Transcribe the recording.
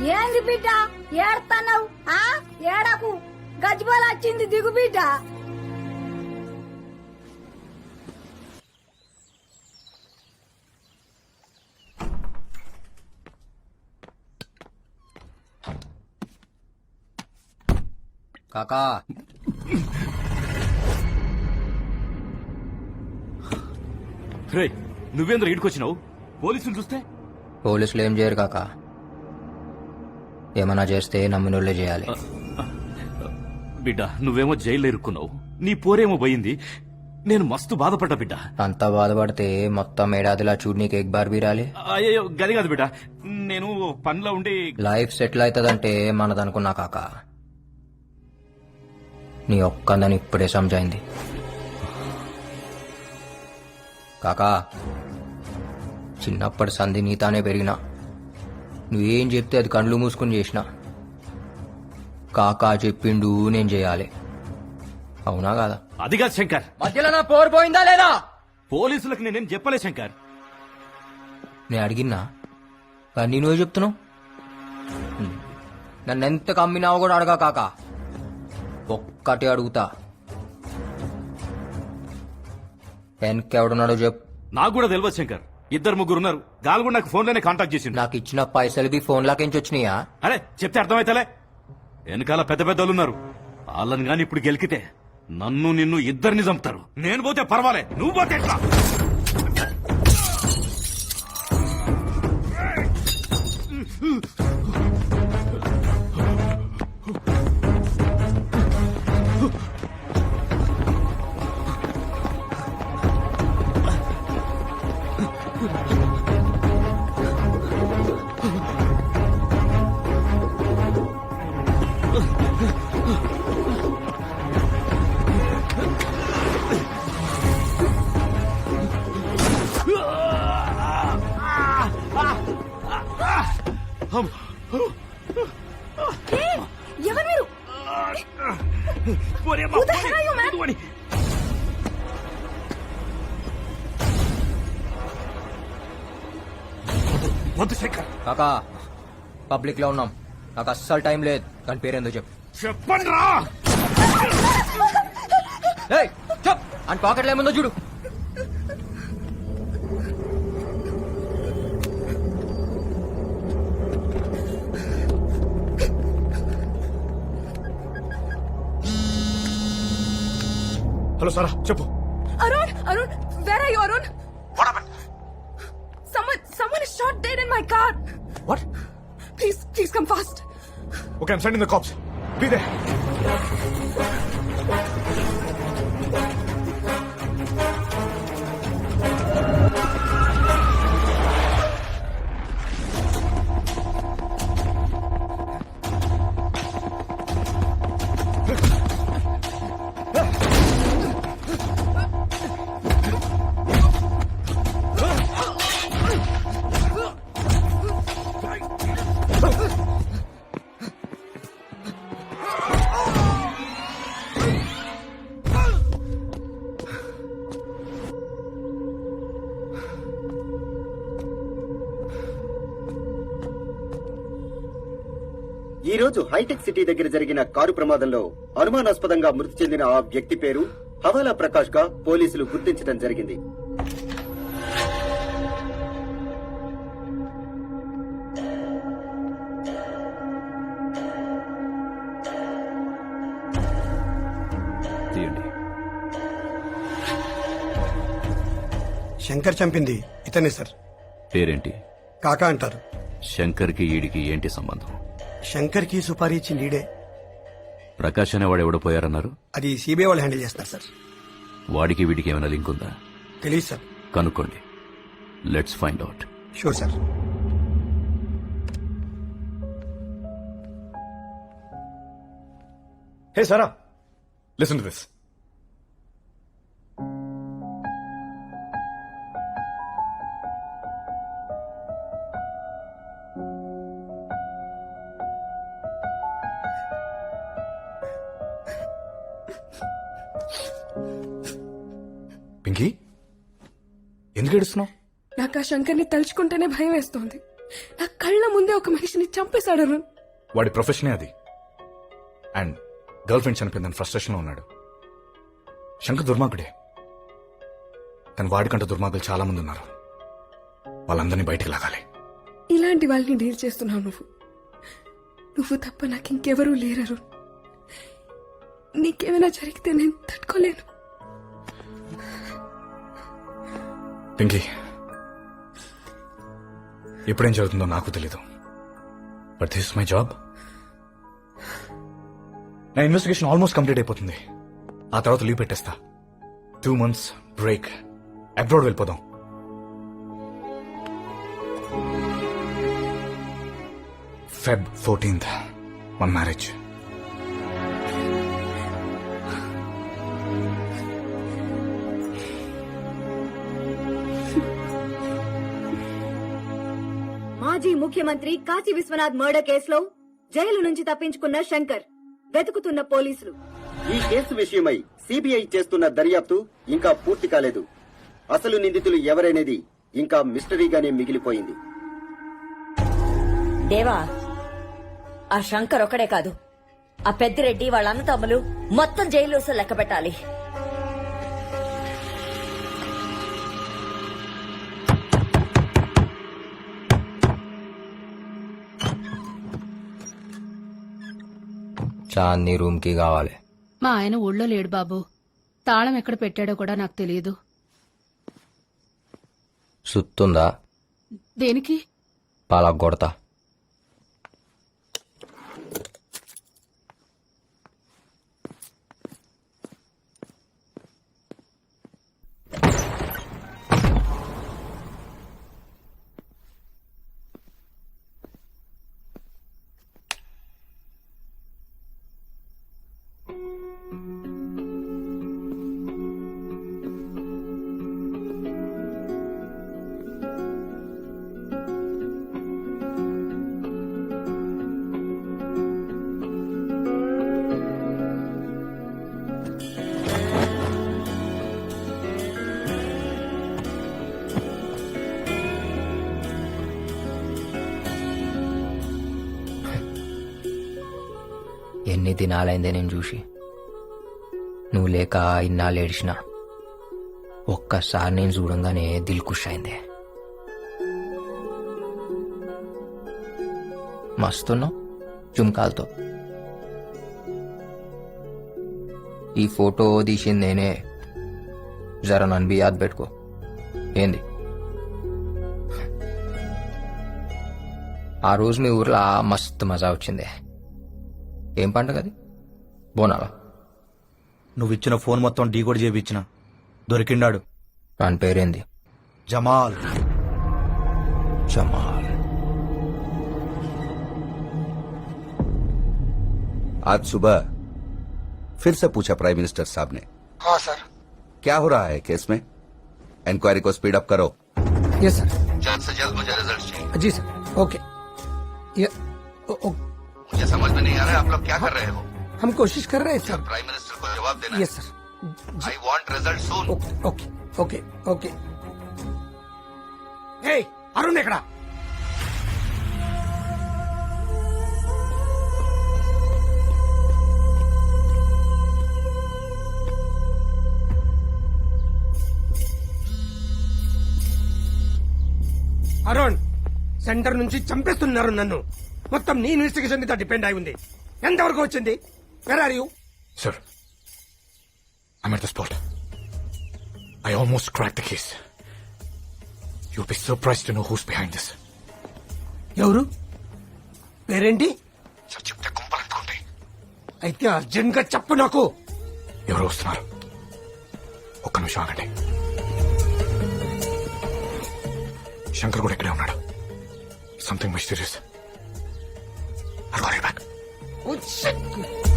ఏంది బిడ్డ? ఏడతావు ఆ? ఏడకు? గజ్బల్ వచ్చింది దిగు బిడ్డ. కాకా. రే నువ్వేంద్ర ఈడుకొచ్చినావు పోలీసులు చూస్తే? పోలీసులు ఏం చేయరు కాకా. ఏమన్నా చేస్తే నమ్మినోళ్ళే చేయాలి. బిడ్డ నువ్వేమో జైల్లో ఇరుక్కున్నావు. నీ పోరేమో పోయింది. నేను మస్తు బాధపడ్డా బిడ్డ. అంత బాధపడితే మొత్తం ఏడాదిలా చూడు నీకు ఎగ్ బార్ బీరాలి అయ్యో గది కాదు బిడ్డ. నేను పనిలో ఉండి లైఫ్ సెటిల్ అవుతుందంటే మనదనుకున్నా కాక. నీ ఒక్కందని ఇప్పుడే సమజైంది కాకా చిన్నప్పటి సంధి నీతానే పెరిగినా. నువ్వేం చెప్తే అది కండ్లు మూసుకుని చేసిన. కాకా చెప్పిండు నేను చేయాలి. అవునా కాదా? అది కాదు శంకర్. మధ్యలో నా పోరు పోయిందా లేదా? పోలీసులకు నేనేం చెప్పలే శంకర్. నేను అడిగినా కానీ నువ్వే చెప్తున్నావు? హ్మ్. నన్ను ఎంత కమ్మినావో కూడా అడగా కాక. ఒక్కటి అడుగుతా. వెనకెవడున్నాడో చెప్పు. నాకు కూడా తెలియదు శంకర్. ఇద్దరు ముగ్గురు ఉన్నారు గాలు కూడా నాకు ఫోన్లోనే కాంటాక్ట్ చేసిండు. నాకు ఇచ్చిన పైసలకి ఫోన్ లాకించి వచ్చినాయా? అరే చెప్తే అర్థమైతలే? వెనకాల పెద్ద పెద్దలు ఉన్నారు వాళ్ళని గాని ఇప్పుడు గెలికితే నన్ను నిన్ను ఇద్దరిని చంపుతారు. నేను పోతే పర్వాలే. నువ్వు పోతే ఎట్లా? ఎవరు మీరు? Who the hell are you, man? పోనీ. వద్దు శంకర్ కాకా పబ్లిక్లో ఉన్నాం. నాకు అస్సలు టైం లేదు. దాని పేరేందో చెప్పు. చెప్పండి రా ఏయ్, చెప్ అని పాకెట్లో ఏముందో చూడు. హలో సారా చెప్పు Arun, Arun, where are you, Arun? Someone, someone is shot dead in my car. What Please, please come fast. Okay I'm sending the cops be they ఈ రోజు హైటెక్ సిటీ దగ్గర జరిగిన కారు ప్రమాదంలో అనుమానాస్పదంగా మృతి చెందిన ఆ వ్యక్తి పేరు హవాలా ప్రకాష్గా పోలీసులు గుర్తించడం జరిగింది. శంకర్ చంపింది ఇతనే సార్. పేరేంటి? కాకా అంటారు. శంకర్కి ఈడికి ఏంటి సంబంధం? శంకర్కి సుపారీ ఇచ్చి లీడే. ప్రకాష్ అనేవాడు ఎవడో పోయారన్నారు? అది సిబిఐ వాళ్ళు హ్యాండిల్ చేస్తారు సార్. వాడికి వీడికి ఏమైనా లింక్ ఉందా? తెలియదు సార్. కనుక్కోండి. Let's find out sure sir. Hey Sara listen to this Pinky ఎందుకు ఏడుస్తున్నావు? నాకు ఆ శంకర్ని తలుచుకుంటేనే భయం వేస్తోంది. నా కళ్ళ ముందే ఒక మనిషిని చంపేశాడు అరుణ్. వాడి ప్రొఫెషనే అది. అండ్ గర్ల్ ఫ్రెండ్ చనిపోయిందని ఫ్రస్ట్రేషన్లో ఉన్నాడు. శంకర్ దుర్మార్గుడే. కానీ వాడికంటే దుర్మార్గులు చాలా మంది ఉన్నారు. వాళ్ళందరినీ బయటికి లాగాలి. ఇలాంటి వాళ్ళని డీల్ చేస్తున్నావు నువ్వు. నువ్వు తప్ప నాకు ఇంకెవరూ లేరు అరుణ్. నీకేమైనా జరిగితే నేను తట్టుకోలేను. పింకీ ఎప్పుడేం జరుగుతుందో నాకు తెలీదు. బట్ దిస్ మై జాబ్ నా ఇన్వెస్టిగేషన్ ఆల్మోస్ట్ కంప్లీట్ అయిపోతుంది. ఆ తర్వాత లీవ్ పెట్టేస్తా. టూ మంత్స్ బ్రేక్ అబ్రాడ్ వెళ్ళిపోదాం. ఫెబ్ ఫోర్టీన్త్ మన మ్యారేజ్ మాజీ ముఖ్యమంత్రి కాశీ విశ్వనాథ్ మర్డర్ కేసులో జైలు నుంచి తప్పించుకున్న శంకర్ వెతుకుతున్న పోలీసులు. ఈ కేసు విషయమై సిబిఐ చేస్తున్న దర్యాప్తు ఇంకా పూర్తి కాలేదు. అసలు నిందితులు ఎవరనేది ఇంకా మిస్టరీగానే మిగిలిపోయింది. దేవా ఆ శంకర్ ఒక్కడే కాదు. ఆ పెద్దిరెడ్డి వాళ్ళ అన్న తమ్ములు మొత్తం జైలు లెక్క పెట్టాలి. చాందీ రూమ్కి కావాలి. మా ఆయన ఊళ్ళో లేడు బాబు. తాళం ఎక్కడ పెట్టాడో కూడా నాకు తెలియదు. సుత్తుందా? దేనికి? పాలకు కొడతా. ఎన్ని దినాలైందే నేను చూసి. నువ్వు లేక ఇన్నాళ్ళు ఏడిచిన ఒక్కసారి నేను చూడంగానే దిల్ ఖుష్ అయిందే. మస్తున్నావు? జుమ్కాలతో. ఈ ఫోటో తీసింది నేనే. జర నన్ను యాద్ పెట్టుకో. ఏంది? ఆ రోజు మీ ఊర్లో మస్తు మజా వచ్చిందే. ఏం పండుగ అది బోనాలా నువ్వు ఇచ్చిన ఫోన్ మొత్తం డీకోడ్ చేయించిన దొరికిండాడు వాని పేరేంది జమాల్ జమాల్ आज सुबह फिर से पूछा प्राइम मिनिस्टर साहब ने हाँ सर क्या हो रहा है केस में इंक्वायरी को स्पीड अप करो यस सर जल्द से जल्द मुझे रिजल्ट चाहिए जी सर ओके ये ओ- ओ- मुझे समझ में नहीं आ रहा है आप लोग क्या कर रहे हो हम कोशिश कर रहे हैं सर प्राइम मिनिस्टर को जवाब देना yes sir I want result soon okay okay okay okay ఏయ్ అరుణ్ ఎక్కడ అరుణ్ సెంటర్ నుంచి చంపేస్తున్నారు నన్ను మొత్తం నీ ఇన్వెస్టిగేషన్ మీద డిపెండ్ అయి ఉంది. ఎంతవరకు వచ్చింది? Where are you sir at the spot. I almost cracked the case. You'll be surprised to know who's behind this. ఎవరు? పేరేంటి? చెప్తే కుంపలంటుకుంటాయి అయితే అర్జెంట్గా చెప్పు నాకు. ఎవరు వస్తున్నారు. ఒక్క నిమిషం ఆగండి. శంకర్ కూడా ఇక్కడే ఉన్నాడు. Something mysterious shit.